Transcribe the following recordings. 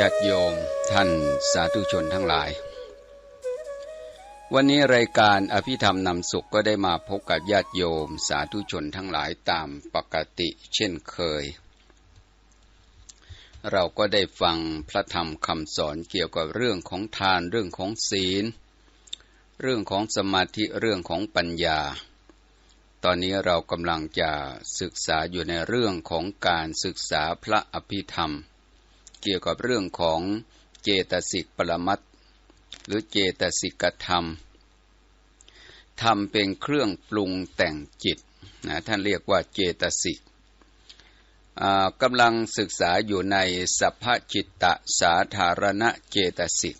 ญาติโยมท่านสาธุชนทั้งหลาย วันนี้รายการอภิธรรมนำสุขก็ได้มาพบกับญาติโยมสาธุชนทั้งหลายตามปกติเช่นเคย เราก็ได้ฟังพระธรรมคำสอนเกี่ยวกับเรื่องของทานเรื่องของศีล เรื่องของสมาธิเรื่องของปัญญา ตอนนี้เรากำลังจะศึกษาอยู่ในเรื่องของการศึกษาพระอภิธรรม เกี่ยวกับเรื่องของเจตสิกปรมัตหรือเจตสิกธรรม ธรรมเป็นเครื่องปรุงแต่งจิตนะท่านเรียกว่าเจตสิกกำลังศึกษาอยู่ในสัพพจิตตสาธารณเจตสิก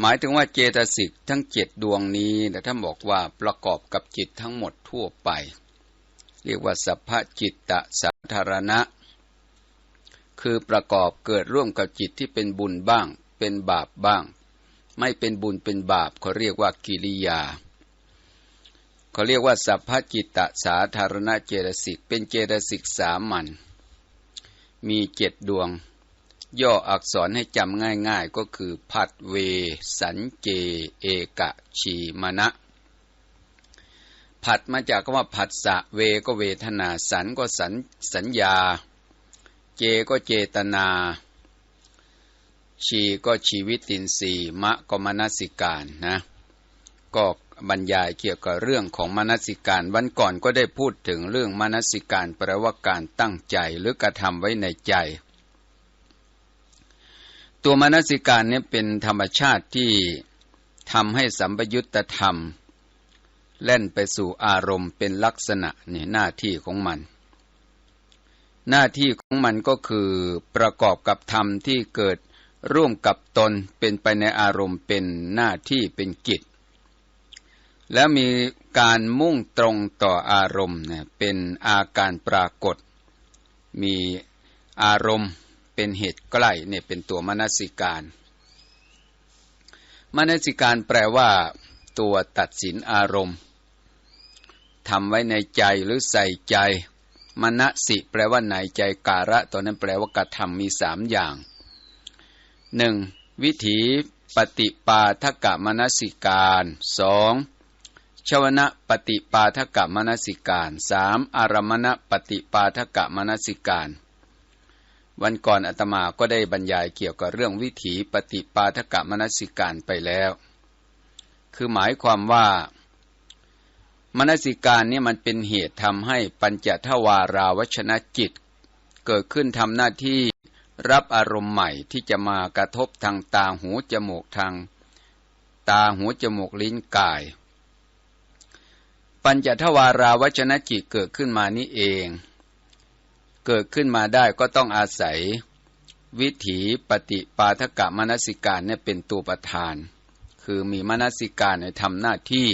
หมายถึงว่าเจตสิกทั้งเจ็ดดวงนี้แต่ท่านบอกว่าประกอบกับจิตทั้งหมดทั่วไป เรียกว่าสัพพจิตตสาธารณะ คือประกอบเกิดร่วมกับจิตที่เป็นบุญบ้าง เป็นบาปบ้าง ไม่เป็นบุญเป็นบาปเขาเรียกว่ากิริยาเขาเรียกว่าสัพพจิตตสาธารณเจตสิกเป็นเจตสิกสามัญมีเจ็ดดวง ย่ออักษรให้จำง่ายๆก็คือผัดเว สันเจ เอกะชีมณะผัดมาจากคำว่าผัสสะเวก็เวทนาสันก็สัญสัญญา เจก็เจตนา ชีก็ชีวิตินทรีมะก็มนสิการนะ ก็บรรยายเกี่ยวกับเรื่องของมนสิการ วันก่อนก็ได้พูดถึงเรื่องมนสิการแปลว่าการตั้งใจหรือกระทำไว้ในใจ ตัวมนสิการนี้เป็นธรรมชาติที่ทำให้สัมปยุตธรรมเล่นไปสู่อารมณ์เป็นลักษณะนี่หน้าที่ของมัน หน้าที่ของมันก็คือประกอบกับธรรมที่เกิดร่วมกับตนเป็นไปในอารมณ์เป็นหน้าที่เป็นกิจ แล้วมีการมุ่งตรงต่ออารมณ์เป็นอาการปรากฏ มีอารมณ์เป็นเหตุใกล้เนี่ยเป็นตัวมนสิการมนสิการแปลว่า ตัวตัดสินอารมณ์ทำไว้ในใจหรือใส่ใจ มณสิแปลว่าไหนใจการะตัวนั้นแปลว่ากระทำมีสามอย่างหนึ่งวิถีปฏิปาทกะมนสิการสองชวนะปฏิปาทกะมนสิการสามอารมณปฏิปาทกะมนสิการ วันก่อนอาตมาก็ได้บรรยายเกี่ยวกับเรื่องวิถีปฏิปาทกะมนสิการไปแล้ว คือหมายความว่า มนสิการนี่มันเป็นเหตุทำให้ปัญจทวาราวชนะจิต เกิดขึ้นทำหน้าที่รับอารมณ์ใหม่ที่จะมากระทบทางตาหูจมูกทาง ตาหูจมูกลิ้นกาย ปัญจทวาราวชนะจิตเกิดขึ้นมานี้เอง เกิดขึ้นมาได้ก็ต้องอาศัย วิถีปฏิปาทกะมนสิการเนี่ยเป็นตัวประธาน คือมีมนสิการในทำหน้าที่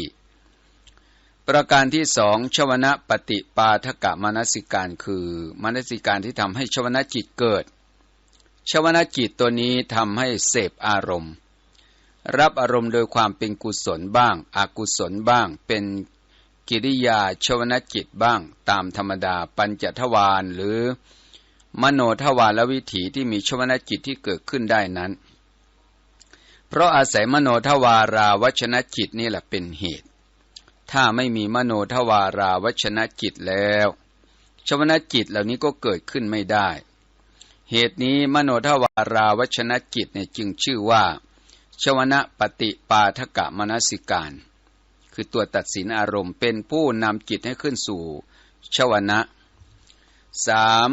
ประการที่สองชวนะปฏิปาทกะมนสิการคือมนสิการที่ทำให้ชวนะจิตเกิด ชวนะจิตตัวนี้ทำให้เสพอารมณ์ รับอารมณ์โดยความเป็นกุศลบ้างอากุศลบ้าง เป็นกิริยาชวนะจิตบ้าง ตามธรรมดาปัญจทวารหรือ มโนทวารวิถีที่มีชวนะจิตที่เกิดขึ้นได้นั้น เพราะอาศัยมโนทวาราวชนะจิตนี่แหละเป็นเหตุ ถ้าไม่มีมโนทวาราวชนะจิตแล้ว ชวนาจิตเหล่านี้ก็เกิดขึ้นไม่ได้ เหตุนี้มโนทวาราวชนะจิตเนี่ยจึงชื่อว่า ชวนะปฏิปาทกะมนสิการ คือตัวตัดสินอารมณ์เป็นผู้นำจิตให้ขึ้นสู่ชวนะสาม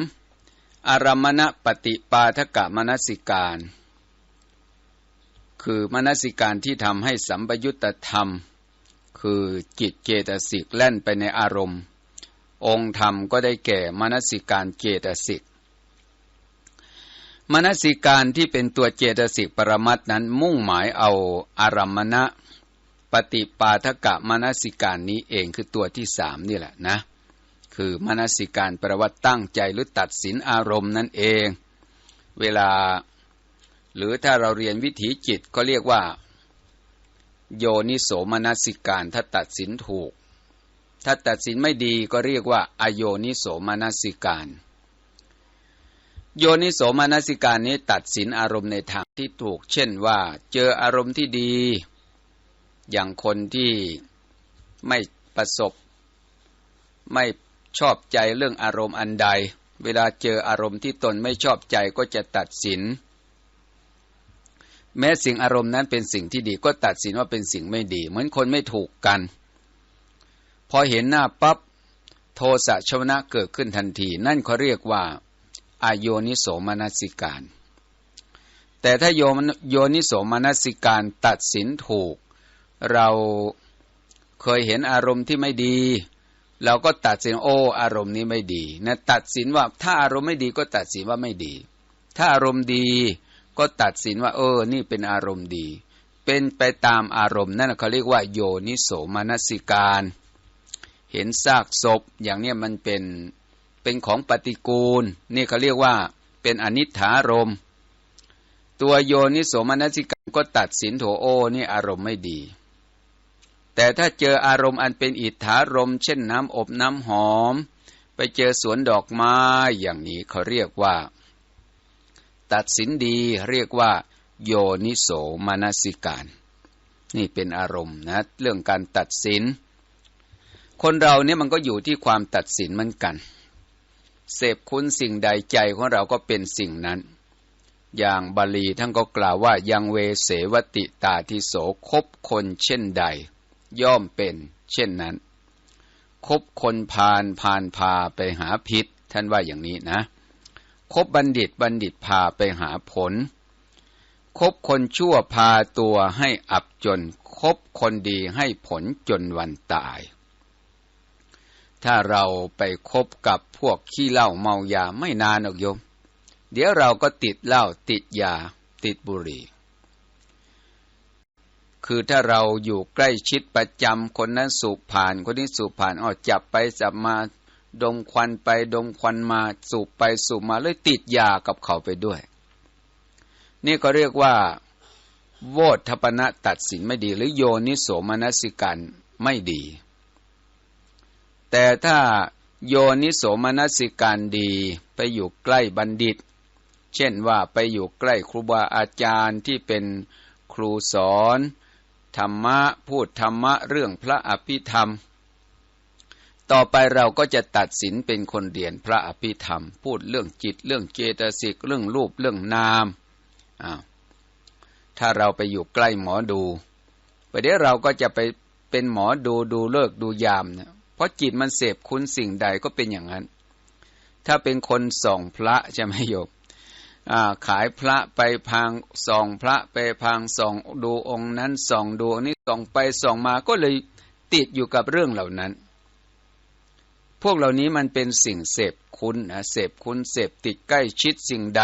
อารมณปฏิปาทกะมนสิการ คือมนสิการที่ทำให้สัมปยุตธรรม คือจิตเจตสิกแล่นไปในอารมณ์ องค์ธรรมก็ได้แก่มนสิการเจตสิกมนสิการที่เป็นตัวเจตสิกปรมัตนั้นมุ่งหมายเอาอารมณะ ปฏิปาทกะมนสิการนี้เองคือตัวที่สามนี่แหละนะ คือมนสิการแปลว่าตั้งใจหรือตัดสินอารมณ์นั่นเอง เวลา หรือถ้าเราเรียนวิถีจิตก็เรียกว่า โยนิโสมนสิการถ้าตัดสินถูก ถ้าตัดสินไม่ดีก็เรียกว่า อโยนิโสมนสิการ โยนิโสมนสิการนี้ตัดสินอารมณ์ในทางที่ถูก เช่นว่า เจออารมณ์ที่ดี อย่างคนที่ไม่ประสบ ไม่ชอบใจเรื่องอารมณ์อันใด เวลาเจออารมณ์ที่ตนไม่ชอบใจก็จะตัดสิน แม้สิ่งอารมณ์นั้นเป็นสิ่งที่ดีก็ตัดสินว่าเป็นสิ่งไม่ดี เหมือนคนไม่ถูกกัน พอเห็นหน้าปับ๊บโทสะชวนะเกิดขึ้นทันที นั่นเขาเรียกว่าอายโยนิโสมนสิการ แต่ถ้าโยโยนิโสมนสิการตัดสินถูก เราเคยเห็นอารมณ์ที่ไม่ดี เราก็ตัดสินโอ้อารมณ์นี้ไม่ดีนะตัดสินว่าถ้าอารมณ์ไม่ดีก็ตัดสินว่าไม่ดี ถ้าอารมณ์ดี ก็ตัดสินว่า เออ นี่เป็นอารมณ์ดี เป็นไปตามอารมณ์นั่นเขาเรียกว่า โยนิโสมนสิการ เห็นซากศพอย่างนี้มันเป็นเป็นของปฏิกูล นี่เขาเรียกว่าเป็นอนิถารมตัวโยนิโสมนสิกรรก็ตัดสินโถโอนี่อารมณ์ไม่ดี แต่ถ้าเจออารมณ์อันเป็นอิทธารม เช่นน้ำอบน้ำหอม ไปเจอสวนดอกไม้อย่างนี้เขาเรียกว่า ตัดสินดีเรียกว่า โยนิโสมนสิการ นี่เป็นอารมณ์นะ เรื่องการตัดสิน คนเราเนี่ยมันก็อยู่ที่ความตัดสินเหมือนกัน เสพคุณสิ่งใดใจของเราก็เป็นสิ่งนั้น อย่างบาลีท่านก็กล่าวว่ายังเวเสวติตาทิโสคบคนเช่นใด ย่อมเป็น เช่นนั้นคบคนพานพานพาไปหาพิษท่านว่าอย่างนี้นะ คบบัณฑิตบัณฑิตพาไปหาผล คบคนชั่วพาตัวให้อับจน คบคนดีให้ผลจนวันตาย ถ้าเราไปคบกับพวกขี้เหล้าเมายาไม่นานหรอกโยม เดี๋ยวเราก็ติดเหล้าติดยาติดบุหรี่ คือถ้าเราอยู่ใกล้ชิดประจำคนนั้นสูบผ่าน คนนี้สูบผ่านอ๋อจับไปจับมา ดมควันไปดมควันมาสูบไปสูบมาเลยติดยากับเขาไปด้วย นี่ก็เรียกว่า โวทปณะตัดสินไม่ดี หรือโยนิโสมนสิการไม่ดี แต่ถ้าโยนิโสมนสิการดีไปอยู่ใกล้บัณฑิต เช่นว่าไปอยู่ใกล้ครูบาอาจารย์ที่เป็นครูสอน ธรรมะพูดธรรมะเรื่องพระอภิธรรม ต่อไปเราก็จะตัดสินเป็นคนเรียนพระอภิธรรม พูดเรื่องจิตเรื่องเจตสิกเรื่องรูปเรื่องนามอ้าวถ้าเราไปอยู่ใกล้หมอดูไปเดี๋ยวเราก็จะไปเป็นหมอดูดูเลิกดูยามนะเพราะจิตมันเสพคุณสิ่งใดก็เป็นอย่างนั้น ถ้าเป็นคนส่องพระใช่ไหมโยมขายพระไปพังส่องพระไปพังส่องดูองค์นั้นส่องดูนี้ส่องไปส่องมาก็เลยติดอยู่กับเรื่องเหล่านั้น พวกเหล่านี้มันเป็นสิ่งเสพคุณนะเสพคุณเสพติดใกล้ชิดสิ่งใด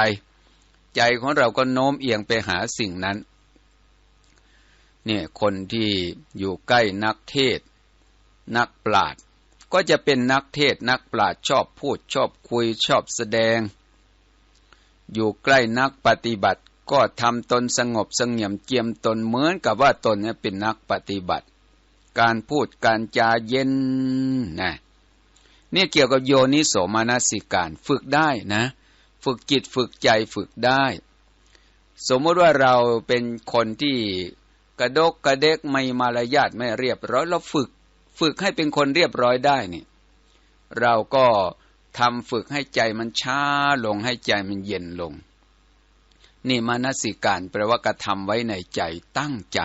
ใจของเราก็โน้มเอียงไปหาสิ่งนั้น เนี่ยคนที่อยู่ใกล้นักเทศ นักปราชญ์ก็จะเป็นนักเทศนักปราชญ์ชอบพูดชอบคุยชอบแสดง อยู่ใกล้นักปฏิบัติก็ทำตนสงบสงเงียมเจียมตนเหมือนกับว่าตนเนี่ยเป็นนักปฏิบัติ การพูดการจาเย็นนะ เนี่ยเกี่ยวกับโยนิโสมานสิการฝึกได้นะ ฝึกจิตฝึกใจฝึกได้ สมมติว่าเราเป็นคนที่กระดกกระเดกไม่มารยาทไม่เรียบร้อยเราฝึก ฝึกให้เป็นคนเรียบร้อยได้นี่เราก็ทำฝึกให้ใจมันช้าลงให้ใจมันเย็นลง นี่มานสิการแปลว่ากระทำไว้ในใจตั้งใจ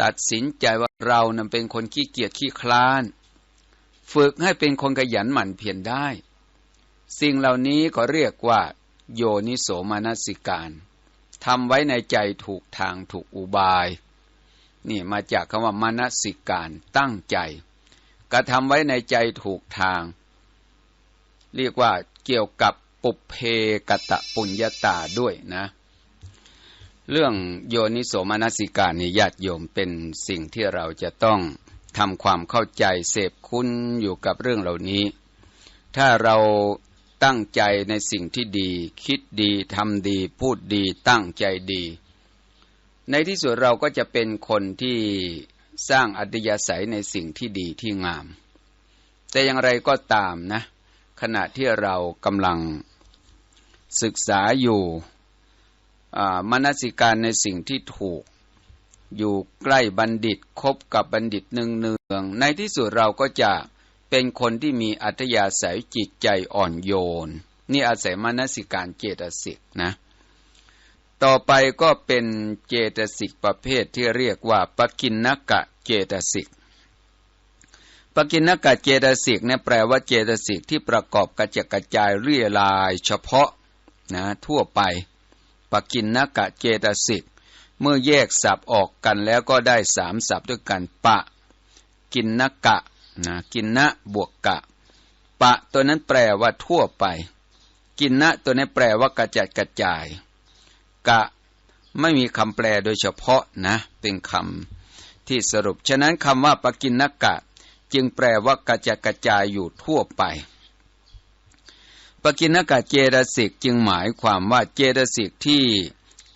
ตัดสินใจว่าเรานั้นเป็นคนขี้เกียจขี้คลาน ฝึกให้เป็นคนขยันหมั่นเพียรได้ สิ่งเหล่านี้ก็เรียกว่า โยนิโสมานสิการทำไว้ในใจถูกทางถูกอุบาย นี่มาจากคำว่ามนสิการตั้งใจกระทำไว้ในใจถูกทาง เรียกว่าเกี่ยวกับปุเพกตะปุญญาตาด้วยนะ เรื่องโยนิโสมนสิการนี่ญาติโยมเป็นสิ่งที่เราจะต้อง ทำความเข้าใจเสพคุณอยู่กับเรื่องเหล่านี้ ถ้าเราตั้งใจในสิ่งที่ดี คิดดีทำดี พูดดี ตั้งใจดี ในที่สุดเราก็จะเป็นคนที่สร้างอัตยาศัยในสิ่งที่ดีที่งาม แต่อย่างไรก็ตามนะ ขณะที่เรากำลังศึกษาอยู่มนสิการในสิ่งที่ถูก อยู่ใกล้บัณฑิตคบกับบัณฑิตเนืองเนืองในที่สุดเราก็จะเป็นคนที่มีอัธยาศัยจิตใจอ่อนโยน นี่อาศัยมนสิการเจตสิกนะ ต่อไปก็เป็นเจตสิกประเภทที่เรียกว่าปกินนกะเจตสิกปกินนกะเจตสิกเนี่ยแปลว่าเจตสิกที่ประกอบกระจกระจายเรียลายเฉพาะนะทั่วไปปกินนกะเจตสิก เมื่อแยกสับออกกันแล้วก็ได้สามสับด้วยกันปะ กินนกะนะกินนะบวกกะ ปะตัวนั้นแปลว่าทั่วไป กินนะตัวนี้แปลว่ากระจัดกระจาย กะไม่มีคำแปลโดยเฉพาะนะ เป็นคำที่สรุป ฉะนั้นคำว่าปกินนกะ จึงแปลว่ากระจัดกระจายอยู่ทั่วไปปกินกะเจตสิกจึงหมายความว่าเจตสิกที่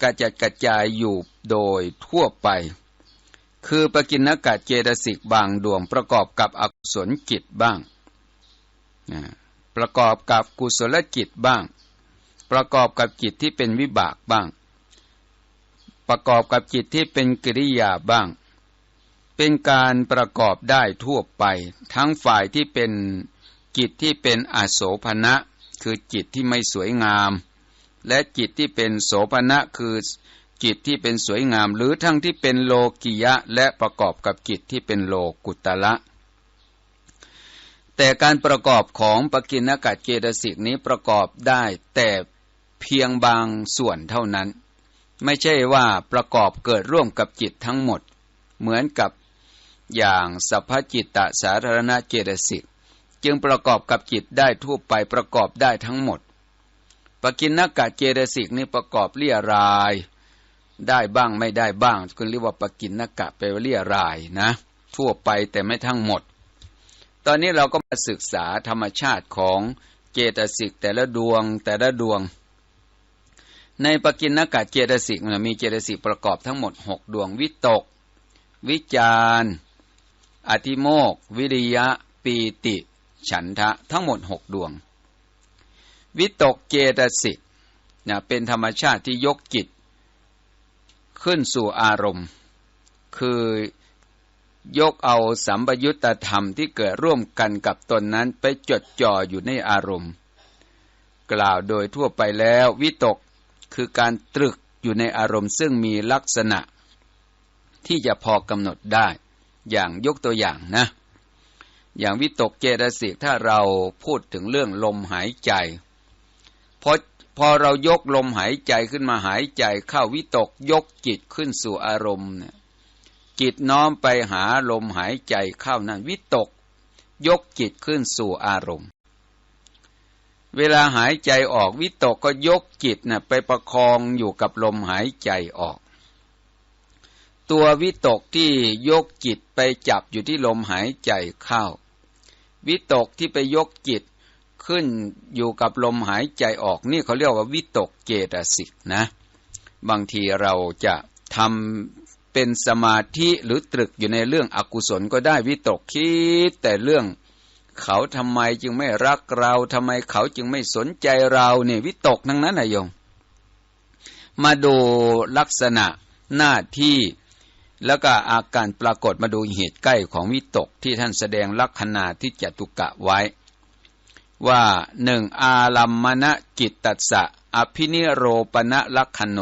กระจัดกระจายอยู่โดยทั่วไป คือปกินกะเจตสิกบางดวงประกอบกับอกุศลจิตบ้าง ประกอบกับกุศลจิตบ้าง ประกอบกับจิตที่เป็นวิบากบ้าง ประกอบกับจิตที่เป็นกิริยาบ้าง เป็นการประกอบได้ทั่วไป ทั้งฝ่ายที่เป็นจิตที่เป็นอโสภณะคือจิตที่ไม่สวยงาม และจิตที่เป็นโสภณะคือจิตที่เป็นสวยงาม หรือทั้งที่เป็นโลกิยะและประกอบกับจิตที่เป็นโลกุตละ แต่การประกอบของปกินกะเจตสิกนี้ประกอบได้แต่เพียงบางส่วนเท่านั้น ไม่ใช่ว่าประกอบเกิดร่วมกับจิตทั้งหมด เหมือนกับอย่างสัพพจิตตสาธารณเจตสิกจึงประกอบกับจิตได้ทั่วไปประกอบได้ทั้งหมด ปกินนกะเจตสิกนี่ประกอบเลี่ยราย ได้บ้างไม่ได้บ้างคุณเรียกว่าปกินนกะไปเลี่ยรายนะ ทั่วไปแต่ไม่ทั้งหมด ตอนนี้เราก็มาศึกษาธรรมชาติของเจตสิกแต่ละดวงแต่ละดวง ในปกินนกะเจตสิกมีเจตสิกประกอบทั้งหมดหกดวงวิตก วิจารอธิโมก วิริยะ ปีติ ฉันทะทั้งหมดหกดวง วิตกเจตสิกนะเป็นธรรมชาติที่ยกจิต ขึ้นสู่อารมณ์ คือยกเอาสัมปยุตตธรรมที่เกิดร่วมกันกับตนนั้นไปจดจ่ออยู่ในอารมณ์ กล่าวโดยทั่วไปแล้ววิตกคือการตรึกอยู่ในอารมณ์ซึ่งมีลักษณะ ที่จะพอกำหนดได้อย่างยกตัวอย่างนะ อย่างวิตกเจตสิกถ้าเราพูดถึงเรื่องลมหายใจ พอพอเรายกลมหายใจขึ้นมาหายใจเข้าวิตกยกจิตขึ้นสู่อารมณ์เนี่ยจิตน้อมไปหาลมหายใจเข้านั้นวิตก ยกจิตขึ้นสู่อารมณ์ เวลาหายใจออกวิตกก็ยกจิตนะ่ะไปประคองอยู่กับลมหายใจออก ตัววิตกที่ยกจิตไปจับอยู่ที่ลมหายใจเข้า วิตกที่ไปยกจิต ขึ้นอยู่กับลมหายใจออกนี่เขาเรียกว่าวิตกเจตสิกนะ บางทีเราจะทำเป็นสมาธิหรือตรึกอยู่ในเรื่องอกุศลก็ได้วิตกคิดแต่เรื่องเขาทำไมจึงไม่รักเราทำไมเขาจึงไม่สนใจเราเนี่ยวิตกทั้งนั้นนะโยมมาดูลักษณะหน้าที่แล้วก็อาการปรากฏมาดูเหตุใกล้ของวิตกที่ท่านแสดงลักษณะที่จตุกะไว้ ว่าหนึ่งอาลัมมณจิตตัสสะอภินิโรปณะลักขโน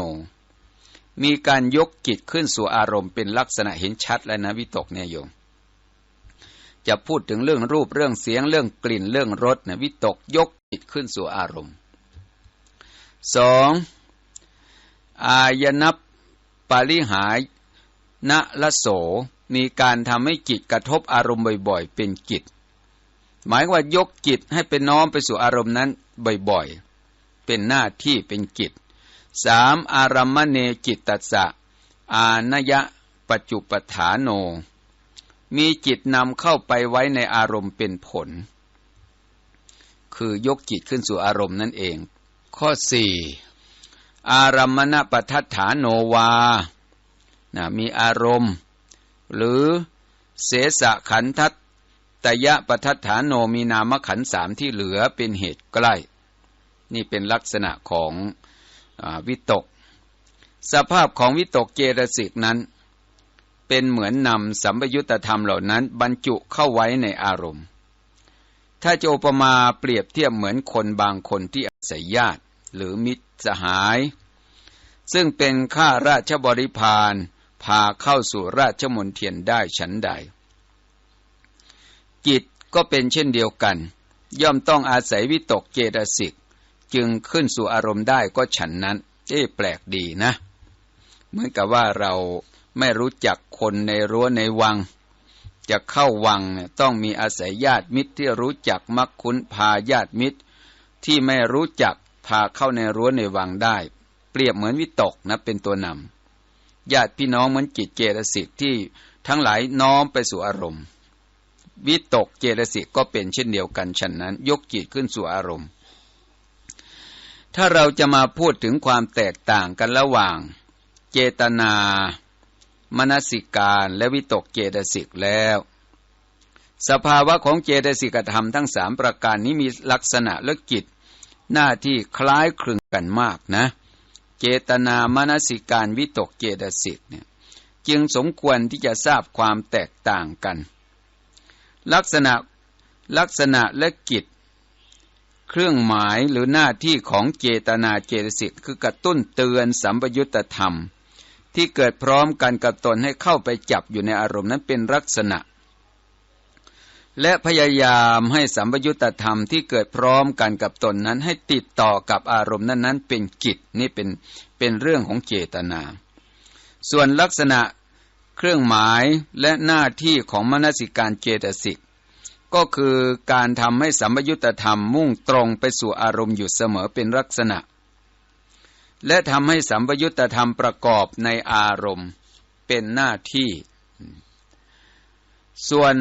มีการยกจิตขึ้นสู่อารมณ์เป็นลักษณะเห็นชัดแล้วนะวิตกเนี่ยโยม จะพูดถึงเรื่องรูปเรื่องเสียงเรื่องกลิ่นเรื่องรสนะวิตกยกจิตขึ้นสู่อารมณ์สองอายนับปาริหายณละโสมีการทำให้จิตกระทบอารมณ์บ่อย ๆ เป็นจิต หมายว่ายกจิตให้เป็นน้อมไปสู่อารมณ์นั้นบ่อยๆ เป็นหน้าที่เป็นจิตสามอารมณเนจิตตัสสะ อานยะปัจจุปฐานโน มีจิตนำเข้าไปไว้ในอารมณ์เป็นผล คือยกจิตขึ้นสู่อารมณ์นั่นเอง ข้อสี่อารมณปัฏฐานโนวานะมีอารมณ์ หรือเสสะขันทัต ตยะปทัฏฐานโนมีนามขันสามที่เหลือเป็นเหตุใกล้ นี่เป็นลักษณะของอวิตก สภาพของวิตกเจตสิกนั้น เป็นเหมือนนำสัมปยุตธรรมเหล่านั้น บรรจุเข้าไว้ในอารมณ์ ถ้าจะอุปมาเปรียบเทียบเหมือนคนบางคนที่อาศัยญาติหรือมิตรสหาย ซึ่งเป็นข้าราชบริพารพาเข้าสู่ราชมนเทียนได้ฉันใด จิตก็เป็นเช่นเดียวกัน ย่อมต้องอาศัยวิตกเจตสิก จึงขึ้นสู่อารมณ์ได้ก็ฉันนั้นเอ๊แปลกดีนะ เหมือนกับว่าเราไม่รู้จักคนในรั้วในวัง จะเข้าวังต้องมีอาศัยญาติมิตรที่รู้จักมักคุ้นพาญาติมิตร ที่ไม่รู้จักพาเข้าในรั้วในวังได้ เปรียบเหมือนวิตกนะเป็นตัวนำญาติพี่น้องเหมือนจิตเจตสิกที่ทั้งหลายน้อมไปสู่อารมณ์ วิตกเจตสิกก็เป็นเช่นเดียวกันฉะนั้น ยกจิตขึ้นสู่อารมณ์ ถ้าเราจะมาพูดถึงความแตกต่างกันระหว่าง เจตนามนสิการและวิตกเจตสิกแล้ว สภาวะของเจตสิกธรรมทั้งสามประการนี้มีลักษณะและกิจหน้าที่คล้ายคลึงกันมากนะ เจตนามนสิการวิตกเจตสิกเนี่ยจึงสมควรที่จะทราบความแตกต่างกัน ลักษณะลักษณะและกิจ เครื่องหมายหรือหน้าที่ของเจตนาเจตสิกคือกระตุ้นเตือนสัมปยุตธรรม ที่เกิดพร้อมกันกับตนให้เข้าไปจับอยู่ในอารมณ์นั้นเป็นลักษณะ และพยายามให้สัมปยุตธรรมที่เกิดพร้อมกันกับตนนั้นให้ติดต่อกับอารมณ์นั้นๆ เป็นกิจนี่เป็นเป็นเรื่องของเจตนา ส่วนลักษณะ เครื่องหมายและหน้าที่ของมนสิการเจตสิก ก็คือการทำให้สัมยุตธรรมมุ่งตรงไปสู่อารมณ์อยู่เสมอเป็นลักษณะ และทำให้สัมยุตธรรมประกอบในอารมณ์เป็นหน้าที่ ส่วน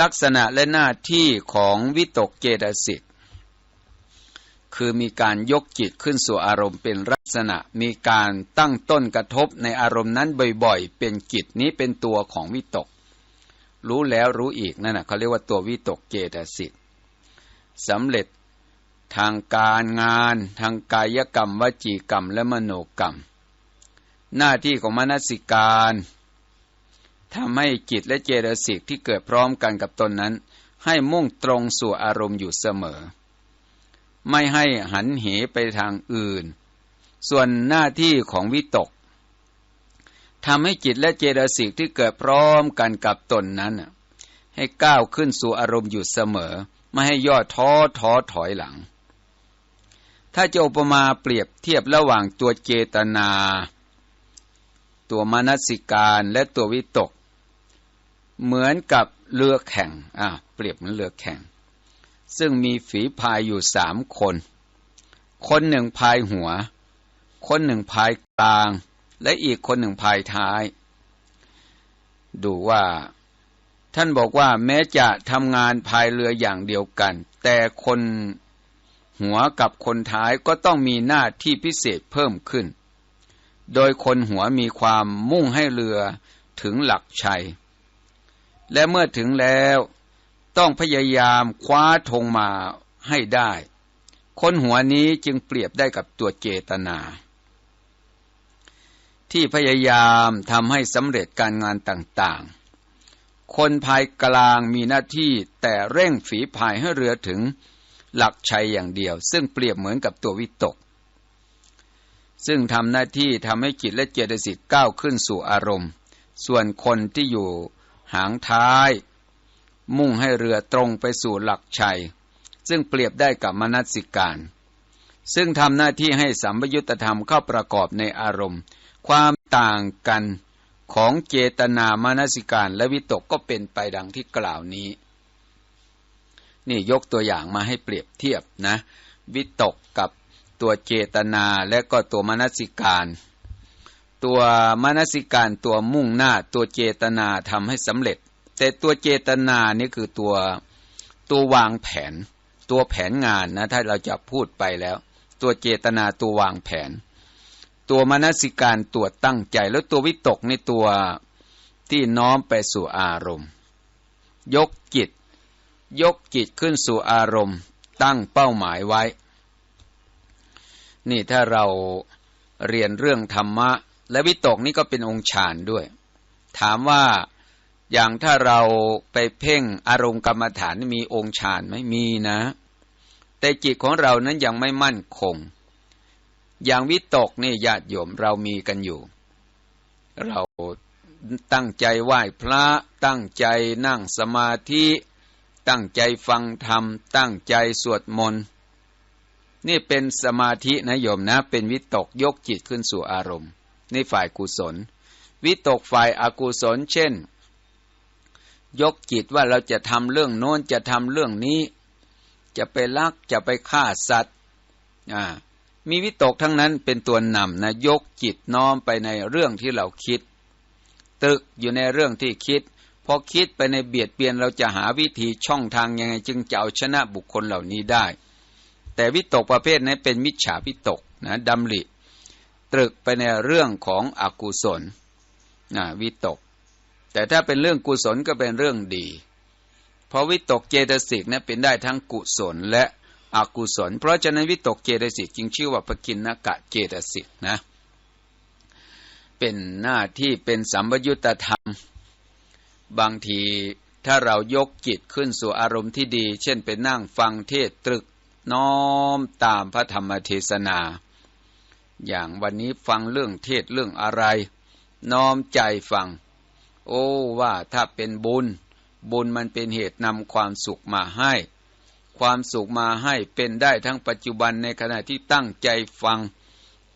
ลักษณะและหน้าที่ของวิตกเจตสิก คือมีการยกจิตขึ้นสู่อารมณ์เป็นลักษณะ มีการตั้งต้นกระทบในอารมณ์นั้นบ่อยๆ เป็นจิตนี้เป็นตัวของวิตก รู้แล้วรู้อีกนั่นนะเขาเรียกว่าตัววิตกเจตสิกสำเร็จทางการงาน ทางกายกรรมวจีกรรมและมโนกรรม หน้าที่ของมนสิการทำให้จิตและเจตสิกที่เกิดพร้อมกันกับตนนั้น ให้มุ่งตรงสู่อารมณ์อยู่เสมอ ไม่ให้หันเหไปทางอื่น ส่วนหน้าที่ของวิตกทำให้จิตและเจตสิกที่เกิดพร้อมกันกับตนนั้น ให้ก้าวขึ้นสู่อารมณ์อยู่เสมอ ไม่ให้ย่อท้อท้อถอยหลัง ถ้าจะอุปมาเปรียบเทียบระหว่างตัวเจตนา ตัวมนสิการและตัววิตก เหมือนกับเรือแข่งอ่าเปรียบเหมือนเรือแข่ง ซึ่งมีฝีพายอยู่สามคน คนหนึ่งพายหัว คนหนึ่งพายกลาง และอีกคนหนึ่งภายท้าย ดูว่า ท่านบอกว่าแม้จะทำงานภายเรืออย่างเดียวกัน แต่คนหัวกับคนท้ายก็ต้องมีหน้าที่พิเศษเพิ่มขึ้น โดยคนหัวมีความมุ่งให้เรือถึงหลักชัย และเมื่อถึงแล้ว ต้องพยายามคว้าธงมาให้ได้ คนหัวนี้จึงเปรียบได้กับตัวเจตนา ที่พยายามทำให้สำเร็จการงานต่างๆ คนภายกลางมีหน้าที่แต่เร่งฝีพายให้เรือถึงหลักชัยอย่างเดียว ซึ่งเปรียบเหมือนกับตัววิตก ซึ่งทำหน้าที่ทำให้จิตและเจตสิกก้าวขึ้นสู่อารมณ์ ส่วนคนที่อยู่หางท้าย มุ่งให้เรือตรงไปสู่หลักชัย ซึ่งเปรียบได้กับมนัสิการ ซึ่งทำหน้าที่ให้สัมยุญธรรมเข้าประกอบในอารมณ์ ความต่างกันของเจตนามนสิการและวิตกก็เป็นไปดังที่กล่าวนี้ นี่ยกตัวอย่างมาให้เปรียบเทียบนะ วิตกกับตัวเจตนาและก็ตัวมนสิการ ตัวมนสิการตัวมุ่งหน้าตัวเจตนาทำให้สำเร็จ แต่ตัวเจตนานี่คือตัวตัววางแผน ตัวแผนงานนะถ้าเราจะพูดไปแล้ว ตัวเจตนาตัววางแผน ตัวมนสิการตัวตั้งใจ แล้วตัววิตกในตัวที่น้อมไปสู่อารมณ์ ยกจิต ยกจิตขึ้นสู่อารมณ์ ตั้งเป้าหมายไว้ นี่ถ้าเราเรียนเรื่องธรรมะ และวิตกนี่ก็เป็นองค์ฌานด้วย ถามว่า อย่างถ้าเราไปเพ่งอารมณ์กรรมฐานมีองค์ฌานไหมมีนะ แต่จิตของเรานั้นยังไม่มั่นคง อย่างวิตกนี่ญาติโยมเรามีกันอยู่ เราตั้งใจไหว้พระ ตั้งใจนั่งสมาธิ ตั้งใจฟังธรรม ตั้งใจสวดมนต์นี่เป็นสมาธินะโยมนะ เป็นวิตกยกจิตขึ้นสู่อารมณ์ ในฝ่ายกุศล วิตกฝ่ายอากุศล เช่น ยกจิตว่าเราจะทำเรื่องโน้นจะทำเรื่องนี้ จะไปลักจะไปฆ่าสัตว์มีวิตกทั้งนั้นเป็นตัวนำนะยกจิตน้อมไปในเรื่องที่เราคิด ตึกอยู่ในเรื่องที่คิดพอคิดไปในเบียดเบียนเราจะหาวิธีช่องทางยังไง จึงจะเอาชนะบุคคลเหล่านี้ได้ แต่วิตกประเภทนี้เป็นมิจฉาวิตกนะดำริตรึกไปในเรื่องของอกุศลนะวิตก แต่ถ้าเป็นเรื่องกุศลก็เป็นเรื่องดี เพราะวิตกเจตสิกนะเป็นได้ทั้งกุศลและอกุศล เพราะฉะนั้นวิตกเจตสิกจึงชื่อว่าปกินนกะเจตสิกนะ เป็นหน้าที่เป็นสัมปยุตธรรม บางทีถ้าเรายกจิตขึ้นสู่อารมณ์ที่ดี เช่นไปนั่งฟังเทศตรึกน้อมตามพระธรรมเทศนา อย่างวันนี้ฟังเรื่องเทศเรื่องอะไร น้อมใจฟัง โอ้ว่าถ้าเป็นบุญ บุญมันเป็นเหตุนำความสุขมาให้ ความสุขมาให้เป็นได้ทั้งปัจจุบันในขณะที่ตั้งใจฟัง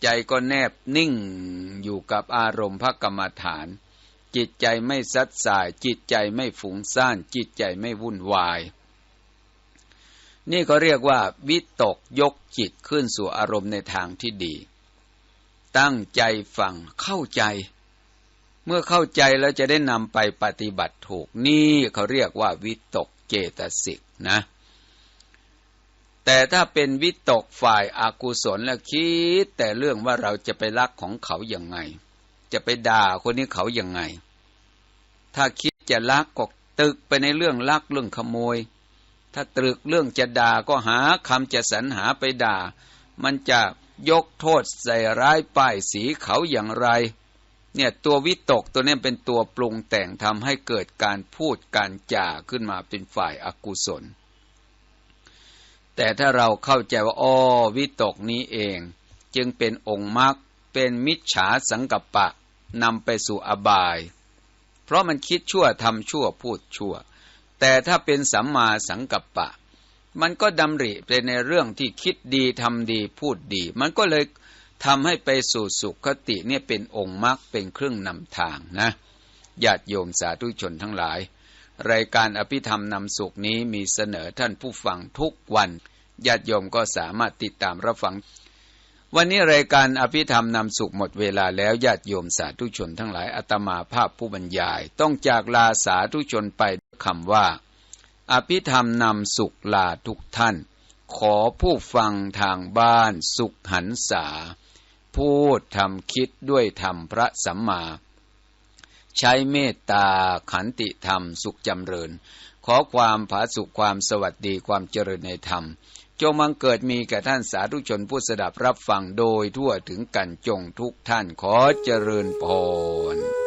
ใจก็แนบนิ่งอยู่กับอารมณ์พระกรรมฐาน จิตใจไม่ซัดสาย จิตใจไม่ฝุ่งซ่าน จิตใจไม่วุ่นวาย นี่ก็เรียกว่า วิตกยกจิตขึ้นสู่อารมณ์ในทางที่ดี ตั้งใจฟังเข้าใจ เมื่อเข้าใจแล้วจะได้นำไปปฏิบัติถูกนี่เขาเรียกว่าวิตกเจตสิกนะ แต่ถ้าเป็นวิตกฝ่ายอากุศลแล้วคิด แต่เรื่องว่าเราจะไปรักของเขาอย่างไง จะไปด่าคนนี้เขาอย่างไง ถ้าคิดจะรักก็ตึกไปในเรื่องรักเรื่องขโมย ถ้าตรึกเรื่องจะด่าก็หาคำจะสรรหาไปด่า มันจะยกโทษใส่ร้ายป้ายสีเขาอย่างไร เนี่ยตัววิตกตัวนี้เป็นตัวปรุงแต่งทำให้เกิดการพูดการจ่าขึ้นมาเป็นฝ่ายอากุศล แต่ถ้าเราเข้าใจว่าอ้อวิตกนี้เอง จึงเป็นองค์มรรคเป็นมิจฉาสังกัปปะนำไปสู่อบาย เพราะมันคิดชั่วทำชั่วพูดชั่ว แต่ถ้าเป็นสัมมาสังกัปปะ มันก็ดำริไปในเรื่องที่คิดดีทำดีพูดดี มันก็เลย ทำให้ไปสู่สุขติเนี่ยเป็นองค์มรรคเป็นเครื่องนำทางนะญาติโยมสาธุชนทั้งหลาย รายการอภิธรรมนำสุขนี้มีเสนอท่านผู้ฟังทุกวันญาติโยมก็สามารถติดตามรับฟัง วันนี้รายการอภิธรรมนำสุขหมดเวลาแล้วญาติโยมสาธุชนทั้งหลายอาตมาภาพผู้บรรยาย ต้องจากลาสาธุชนไปด้วยคำว่า อภิธรรมนำสุขลาทุกท่าน ขอผู้ฟังทางบ้านสุขหันษา พูดทำคิดด้วยธรรมพระสัมมา ใช้เมตตาขันติธรรมสุขจำเริญ ขอความผาสุขความสวัสดีความเจริญในธรรม จงมังเกิดมีแก่ท่านสาธุชนผู้สดับรับฟังโดยทั่วถึงกันจงทุกท่านขอเจริญพร